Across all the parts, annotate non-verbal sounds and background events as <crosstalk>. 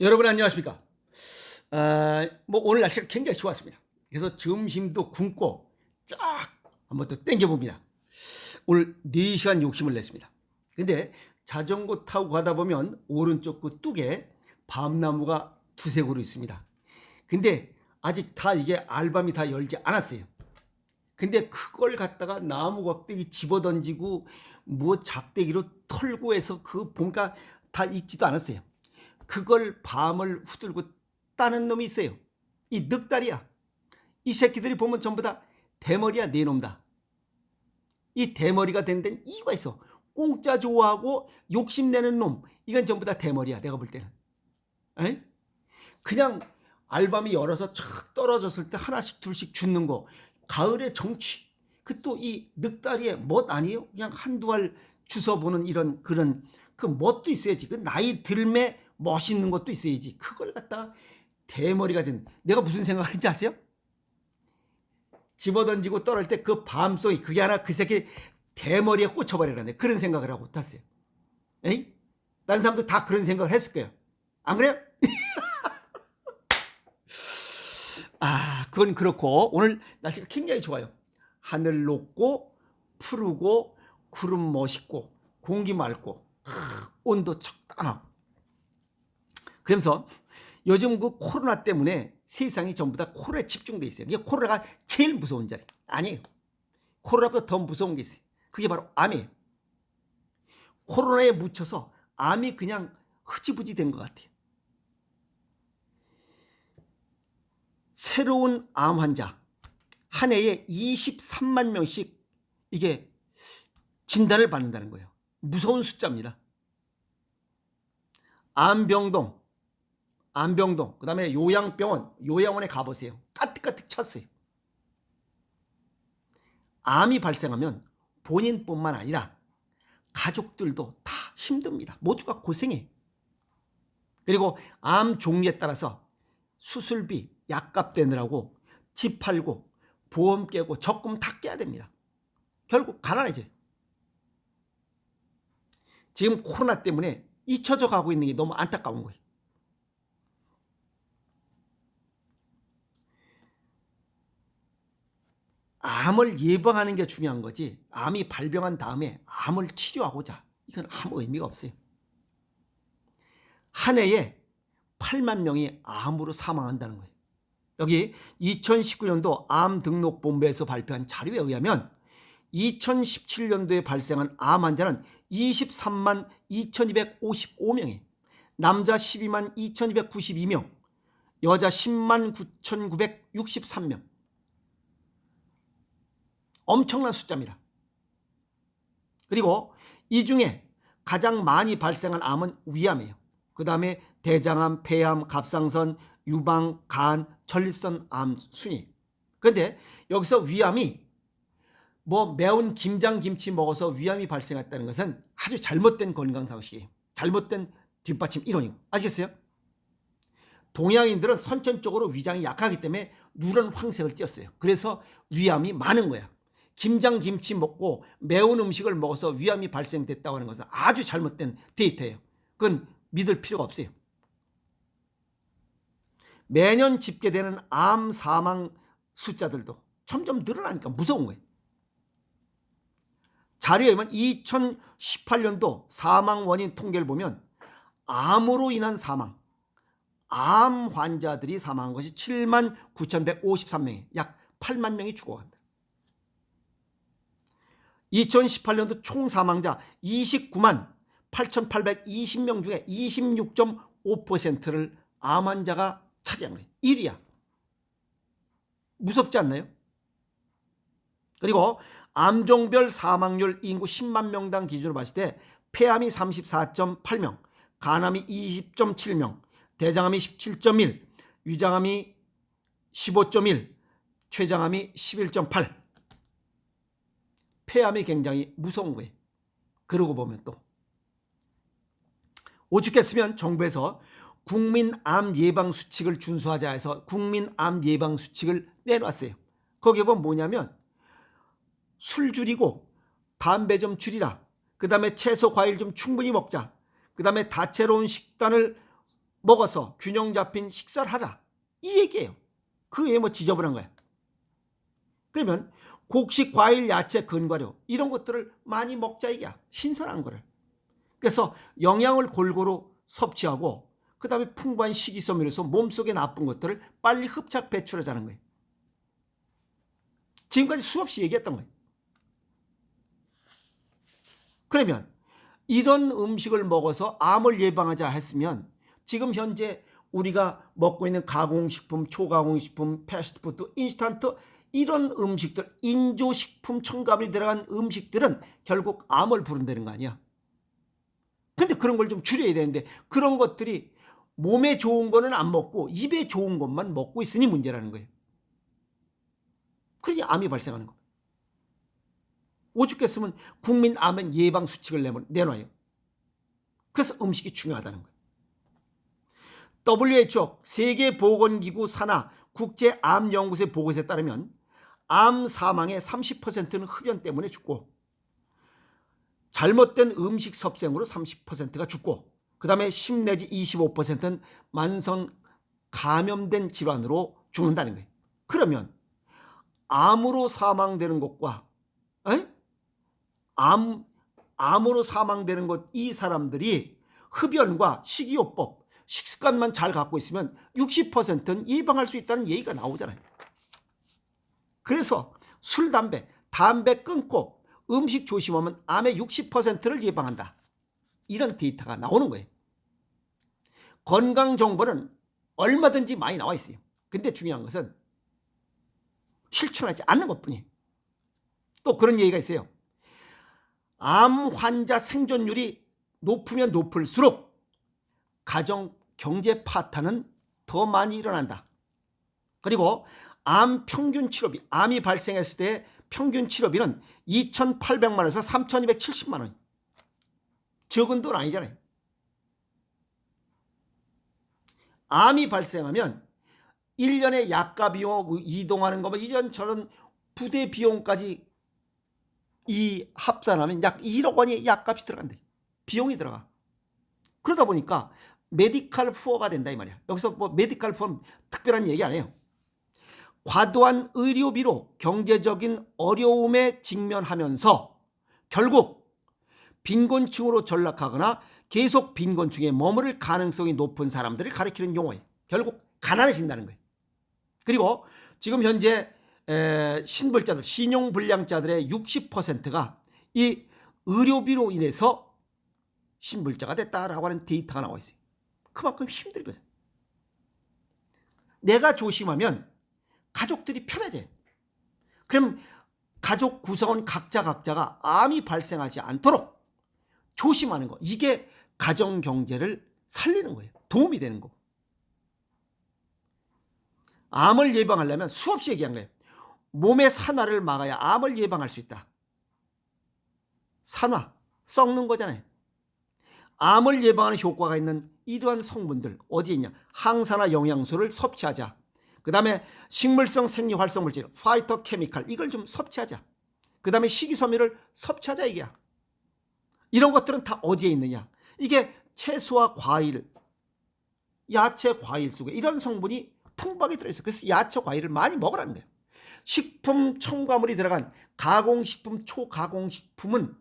여러분 안녕하십니까? 아, 뭐 오늘 날씨가 굉장히 좋았습니다. 그래서 점심도 굶고 쫙 한번 또 땡겨봅니다. 오늘 4시간 욕심을 냈습니다. 근데 자전거 타고 가다 보면 오른쪽 그 뚝에 밤나무가 두세 그루 있습니다. 근데 아직 다 이게 알밤이 다 열지 않았어요. 근데 그걸 갖다가 나무 곽대기 집어 던지고 뭐 작대기로 털고 해서 그 보니까 다 익지도 않았어요. 그걸 밤을 후들고 따는 놈이 있어요. 이 늑다리야. 이 새끼들이 보면 전부 다 대머리야 네 놈다. 이 대머리가 된 데는 이유가 있어. 공짜 좋아하고 욕심내는 놈. 이건 전부 다 대머리야 내가 볼 때는. 에이? 그냥 알밤이 열어서 촥 떨어졌을 때 하나씩 둘씩 죽는 거. 가을의 정취. 그 또 이 늑다리의 멋 아니에요? 그냥 한두 알 주워보는 이런 그런 그 멋도 있어야지. 그 나이 들매 멋있는 것도 있어야지. 그걸 갖다 대머리가 된 내가 무슨 생각하는지 아세요? 집어던지고 떨을 때 그 밤송이 그게 하나 그 새끼 대머리에 꽂혀버리라네. 그런 생각을 하고 탔어요. 에이? 다른 사람도 다 그런 생각을 했을 거예요. 안 그래요? <laughs> 아, 그건 그렇고 오늘 날씨가 굉장히 좋아요. 하늘 높고 푸르고 구름 멋있고 공기 맑고 크, 온도 적당하고 그러면서 요즘 그 코로나 때문에 세상이 전부 다 코로나에 집중돼 있어요. 이게 코로나가 제일 무서운 자리 아니에요. 코로나보다 더 무서운 게 있어요. 그게 바로 암이에요. 코로나에 묻혀서 암이 그냥 흐지부지 된 것 같아요. 새로운 암 환자 한 해에 23만 명씩 이게 진단을 받는다는 거예요. 무서운 숫자입니다. 암병동, 암병동, 그 다음에 요양병원, 요양원에 가보세요. 까뜩까뜩 찼어요. 암이 발생하면 본인뿐만 아니라 가족들도 다 힘듭니다. 모두가 고생해. 그리고 암 종류에 따라서 수술비, 약값 되느라고 집 팔고 보험 깨고 적금 다 깨야 됩니다. 결국 가난해져요. 지금 코로나 때문에 잊혀져 가고 있는 게 너무 안타까운 거예요. 암을 예방하는 게 중요한 거지. 암이 발병한 다음에 암을 치료하고자 이건 아무 의미가 없어요. 한 해에 8만 명이 암으로 사망한다는 거예요. 여기 2019년도 암 등록 본부에서 발표한 자료에 의하면 2017년도에 발생한 암 환자는 23만 2255명에 남자 12만 2292명, 여자 10만 9963명. 엄청난 숫자입니다. 그리고 이 중에 가장 많이 발생한 암은 위암이에요. 그 다음에 대장암, 폐암, 갑상선, 유방, 간, 전립선 암 순위. 그런데 여기서 위암이 뭐 매운 김장 김치 먹어서 위암이 발생했다는 것은 아주 잘못된 건강 상식이에요. 잘못된 뒷받침 이론이고 아시겠어요? 동양인들은 선천적으로 위장이 약하기 때문에 누런 황색을 띄었어요. 그래서 위암이 많은 거야. 김장 김치 먹고 매운 음식을 먹어서 위암이 발생됐다고 하는 것은 아주 잘못된 데이터예요. 그건 믿을 필요가 없어요. 매년 집계되는 암 사망 숫자들도 점점 늘어나니까 무서운 거예요. 자료에 의하면 2018년도 사망 원인 통계를 보면 암으로 인한 사망, 암 환자들이 사망한 것이 7만 9,153명이 약 8만 명이 죽어간다. 2018년도 총 사망자 29만 8,820명 중에 26.5%를 암 환자가 차지한 거예요. 1위야. 무섭지 않나요? 그리고 암종별 사망률 인구 10만 명당 기준으로 봤을 때 폐암이 34.8명, 간암이 20.7명, 대장암이 17.1, 위장암이 15.1, 췌장암이 11.8. 폐암이 굉장히 무서운 거예요. 그러고 보면 또 오죽했으면 정부에서 국민암 예방 수칙을 준수하자 해서 국민암 예방 수칙을 내놨어요. 거기에 보면 뭐냐면 술 줄이고 담배 좀 줄이라. 그 다음에 채소 과일 좀 충분히 먹자. 그 다음에 다채로운 식단을 먹어서 균형 잡힌 식사를 하라. 이 얘기예요. 그 외에 뭐 지저분한 거야. 그러면 곡식, 과일, 야채, 근과류 이런 것들을 많이 먹자 이게야. 신선한 거를. 그래서 영양을 골고루 섭취하고 그 다음에 풍부한 식이섬유로서 몸속에 나쁜 것들을 빨리 흡착 배출하자는 거예요. 지금까지 수없이 얘기했던 거예요. 그러면 이런 음식을 먹어서 암을 예방하자 했으면 지금 현재 우리가 먹고 있는 가공식품, 초가공식품, 패스트푸드, 인스턴트 이런 음식들, 인조식품 첨가물이 들어간 음식들은 결국 암을 부른다는 거 아니야. 근데 그런 걸 좀 줄여야 되는데 그런 것들이 몸에 좋은 거는 안 먹고 입에 좋은 것만 먹고 있으니 문제라는 거예요. 그러니 암이 발생하는 거. 오죽했으면 국민 암은 예방 수칙을 내놔- 내놔요. 그래서 음식이 중요하다는 거예요. WHO 세계보건기구 산하 국제암연구소의 보고서에 따르면 암 사망의 30%는 흡연 때문에 죽고 잘못된 음식 섭생으로 30%가 죽고 그 다음에 10 내지 25%는 만성 감염된 질환으로 죽는다는 거예요. 그러면 암으로 사망되는 것과 에? 암 암으로 사망되는 것 이 사람들이 흡연과 식이요법 식습관만 잘 갖고 있으면 60%는 예방할 수 있다는 얘기가 나오잖아요. 그래서 술, 담배, 담배 끊고 음식 조심하면 암의 60%를 예방한다. 이런 데이터가 나오는 거예요. 건강 정보는 얼마든지 많이 나와 있어요. 근데 중요한 것은 실천하지 않는 것 뿐이에요. 또 그런 얘기가 있어요. 암 환자 생존율이 높으면 높을수록 가정 경제 파탄은 더 많이 일어난다. 그리고 암 평균 치료비, 암이 발생했을 때 평균 치료비는 2,800만 원에서 3,270만 원. 적은 돈 아니잖아요. 암이 발생하면 1년에 약가 비용 이동하는 거뭐 이전 저런 부대 비용까지 이 합산하면 약 1억 원이 약값이 들어간대. 비용이 들어가. 그러다 보니까 메디칼 푸어가 된다 이 말이야. 여기서 뭐 메디칼 푸어는 특별한 얘기 아니에요. 과도한 의료비로 경제적인 어려움에 직면하면서 결국 빈곤층으로 전락하거나 계속 빈곤층에 머무를 가능성이 높은 사람들을 가리키는 용어예요. 결국 가난해진다는 거예요. 그리고 지금 현재 에, 신불자들, 신용불량자들의 60%가 이 의료비로 인해서 신불자가 됐다라고 하는 데이터가 나와 있어요. 그만큼 힘들거든. 내가 조심하면 가족들이 편해져요. 그럼 가족 구성원 각자 각자가 암이 발생하지 않도록 조심하는 거. 이게 가정 경제를 살리는 거예요. 도움이 되는 거고. 암을 예방하려면 수없이 얘기한 거예요. 몸의 산화를 막아야 암을 예방할 수 있다. 산화, 썩는 거잖아요. 암을 예방하는 효과가 있는 이러한 성분들 어디에 있냐? 항산화 영양소를 섭취하자. 그 다음에 식물성 생리활성 물질, 파이터 케미칼 이걸 좀 섭취하자. 그 다음에 식이섬유를 섭취하자 이게야. 이런 것들은 다 어디에 있느냐? 이게 채소와 과일, 야채, 과일 속에 이런 성분이 풍부하게 들어있어요. 그래서 야채, 과일을 많이 먹으라는 거예요. 식품 첨가물이 들어간 가공식품, 초가공식품은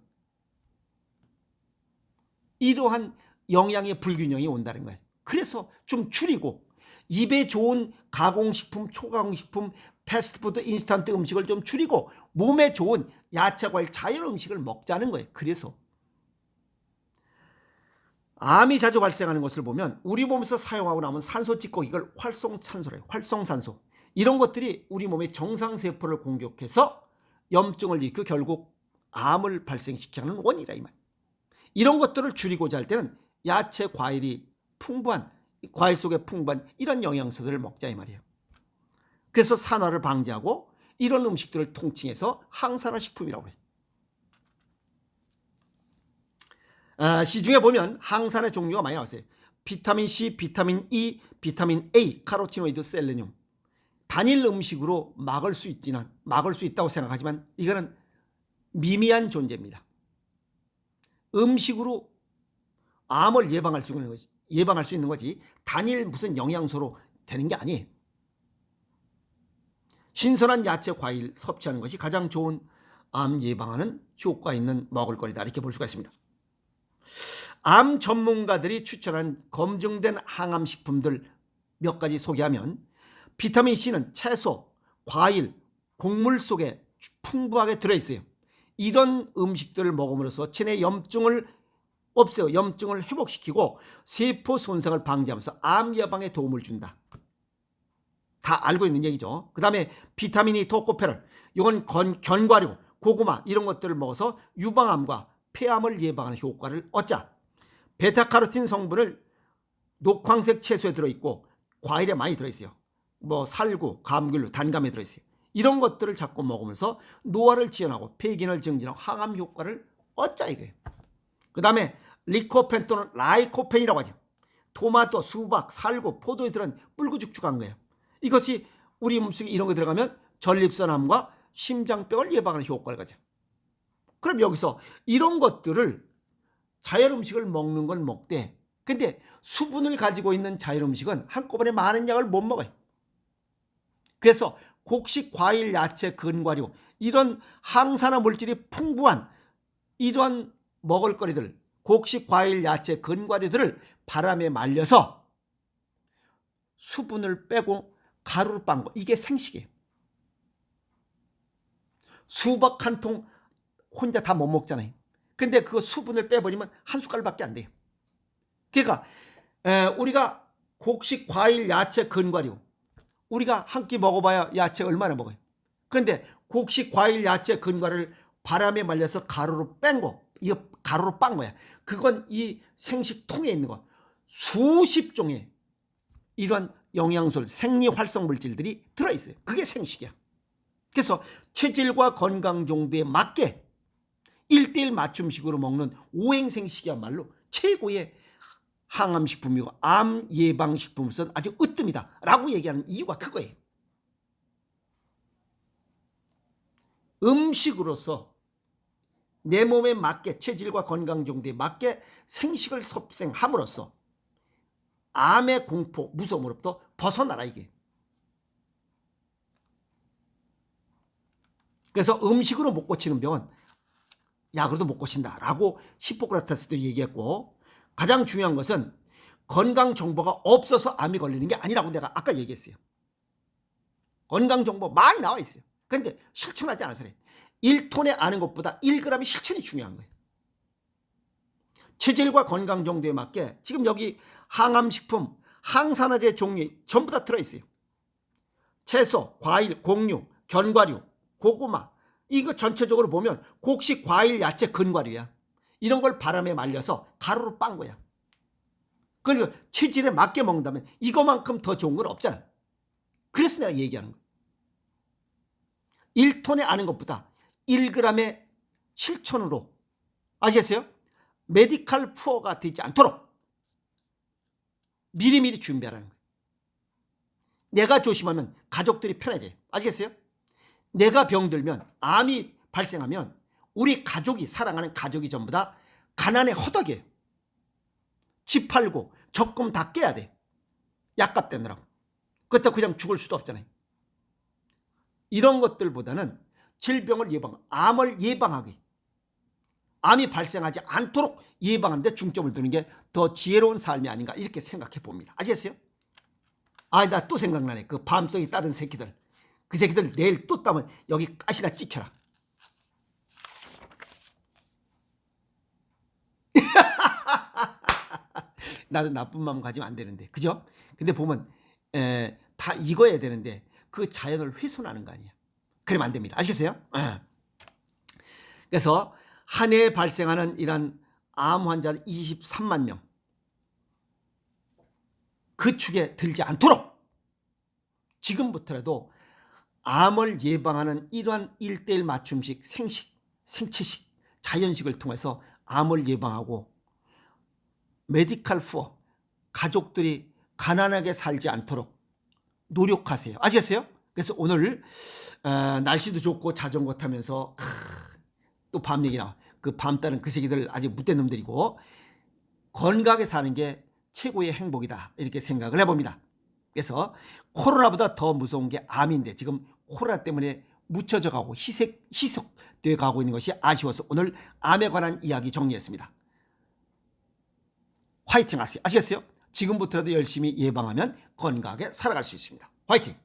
이러한 영양의 불균형이 온다는 거예요. 그래서 좀 줄이고 입에 좋은 가공식품, 초가공식품, 패스트푸드, 인스턴트 음식을 좀 줄이고 몸에 좋은 야채, 과일, 자연 음식을 먹자는 거예요. 그래서 암이 자주 발생하는 것을 보면 우리 몸에서 사용하고 남은 산소 찌꺼 이걸 활성산소래요. 활성산소. 이런 것들이 우리 몸의 정상세포를 공격해서 염증을 일으켜 결국 암을 발생시키는 원이라 이 말. 이런 것들을 줄이고자 할 때는 야채, 과일이 풍부한 과일 속에 풍부한 이런 영양소들을 먹자 이 말이에요. 그래서 산화를 방지하고 이런 음식들을 통칭해서 항산화 식품이라고 해요. 아, 시중에 보면 항산의 종류가 많이 나왔어요. 비타민 C, 비타민 E, 비타민 A, 카로티노이드, 셀레늄. 단일 음식으로 막을 수 있지는 막을 수 있다고 생각하지만 이거는 미미한 존재입니다. 음식으로 암을 예방할 수 있는 것이 예방할 수 있는 거지 단일 무슨 영양소로 되는 게 아니에요. 신선한 야채, 과일 섭취하는 것이 가장 좋은 암 예방하는 효과 있는 먹을거리다 이렇게 볼 수가 있습니다. 암 전문가들이 추천한 검증된 항암 식품들 몇 가지 소개하면 비타민 C는 채소, 과일, 곡물 속에 풍부하게 들어 있어요. 이런 음식들을 먹음으로써 체내 염증을 없애고 염증을 회복시키고 세포 손상을 방지하면서 암 예방에 도움을 준다. 다 알고 있는 얘기죠. 그 다음에 비타민이 토코페롤, 이건 건, 견과류, 고구마 이런 것들을 먹어서 유방암과 폐암을 예방하는 효과를 얻자. 베타카로틴 성분을 녹황색 채소에 들어있고 과일에 많이 들어있어요. 뭐 살구, 감귤, 단감에 들어있어요. 이런 것들을 자꾸 먹으면서 노화를 지연하고 폐기능을 증진하고 항암 효과를 얻자 이거예요. 그 다음에 리코펜 또는 라이코펜이라고 하죠. 토마토, 수박, 살구, 포도에 들은 뿔구죽죽한 거예요. 이것이 우리 몸속에 이런 거 들어가면 전립선암과 심장병을 예방하는 효과를 가져. 그럼 여기서 이런 것들을 자연 음식을 먹는 건 먹되 근데 수분을 가지고 있는 자연 음식은 한꺼번에 많은 양을 못 먹어요. 그래서 곡식, 과일, 야채, 근과류 이런 항산화 물질이 풍부한 이러한 먹을거리들 곡식, 과일, 야채, 근과류들을 바람에 말려서 수분을 빼고 가루를 빤 거. 이게 생식이에요. 수박 한 통 혼자 다 못 먹잖아요. 근데 그 수분을 빼버리면 한 숟갈밖에 안 돼요. 그러니까 에, 우리가 곡식, 과일, 야채, 근과류 우리가 한 끼 먹어봐야 야채 얼마나 먹어요. 근데 곡식, 과일, 야채, 근과를 바람에 말려서 가루로 뺀 거, 이거 가루로 빤 거야. 그건 이 생식통에 있는 거. 수십 종의 이런 영양소, 생리 활성 물질들이 들어있어요. 그게 생식이야. 그래서 체질과 건강 정도에 맞게 1대1 맞춤식으로 먹는 오행생식이야말로 최고의 항암식품이고 암 예방식품으로서는 아주 으뜸이다 라고 얘기하는 이유가 그거예요. 음식으로서 내 몸에 맞게 체질과 건강 정도에 맞게 생식을 섭생함으로써 암의 공포, 무서움으로부터 벗어나라 이게. 그래서 음식으로 못 고치는 병은 약으로도 못 고친다라고 히포크라테스도 얘기했고 가장 중요한 것은 건강 정보가 없어서 암이 걸리는 게 아니라고 내가 아까 얘기했어요. 건강 정보 많이 나와 있어요. 그런데 실천하지 않아서 그래. 1톤에 아는 것보다 1g의 실천이 중요한 거예요. 체질과 건강 정도에 맞게 지금 여기 항암식품, 항산화제 종류 전부 다 들어있어요. 채소, 과일, 곡류, 견과류, 고구마 이거 전체적으로 보면 곡식, 과일, 야채, 근과류야. 이런 걸 바람에 말려서 가루로 빤 거야. 그러니까 체질에 맞게 먹는다면 이거만큼 더 좋은 건 없잖아. 그래서 내가 얘기하는 거야. 1톤에 아는 것보다 1g의 실천으로 아시겠어요? 메디칼 푸어가 되지 않도록 미리미리 준비하라는 거예요. 내가 조심하면 가족들이 편해져요. 아시겠어요? 내가 병들면 암이 발생하면 우리 가족이 사랑하는 가족이 전부 다 가난에 허덕이에요. 집 팔고 적금 다 깨야 돼. 약값 떼느라고. 그렇다고 그냥 죽을 수도 없잖아요. 이런 것들보다는 질병을 예방, 암을 예방하기, 암이 발생하지 않도록 예방하는 데 중점을 두는 게 더 지혜로운 삶이 아닌가 이렇게 생각해 봅니다. 아시겠어요? 아, 나 또 생각나네. 그 밤송이 따른 새끼들. 그 새끼들 내일 또 따면 여기 가시나 찍혀라. <laughs> 나도 나쁜 마음 가지면 안 되는데. 그죠? 근데 보면 에, 다 익어야 되는데 그 자연을 훼손하는 거 아니야. 그러면 안 됩니다. 아시겠어요? 에. 그래서 한 해에 발생하는 이런 암 환자 23만 명. 그 축에 들지 않도록 지금부터라도 암을 예방하는 이러한 일대일 맞춤식 생식, 생체식, 자연식을 통해서 암을 예방하고 메디칼 푸어 가족들이 가난하게 살지 않도록 노력하세요. 아시겠어요? 그래서 오늘 어, 날씨도 좋고 자전거 타면서 또 밤 얘기 나와. 그 밤 따른 그 새끼들 아직 못된 놈들이고 건강하게 사는 게 최고의 행복이다 이렇게 생각을 해봅니다. 그래서 코로나보다 더 무서운 게 암인데 지금 코로나 때문에 묻혀져 가고 희색 희석돼 가고 있는 것이 아쉬워서 오늘 암에 관한 이야기 정리했습니다. 화이팅 하세요. 아시겠어요? 지금부터라도 열심히 예방하면 건강하게 살아갈 수 있습니다. 화이팅!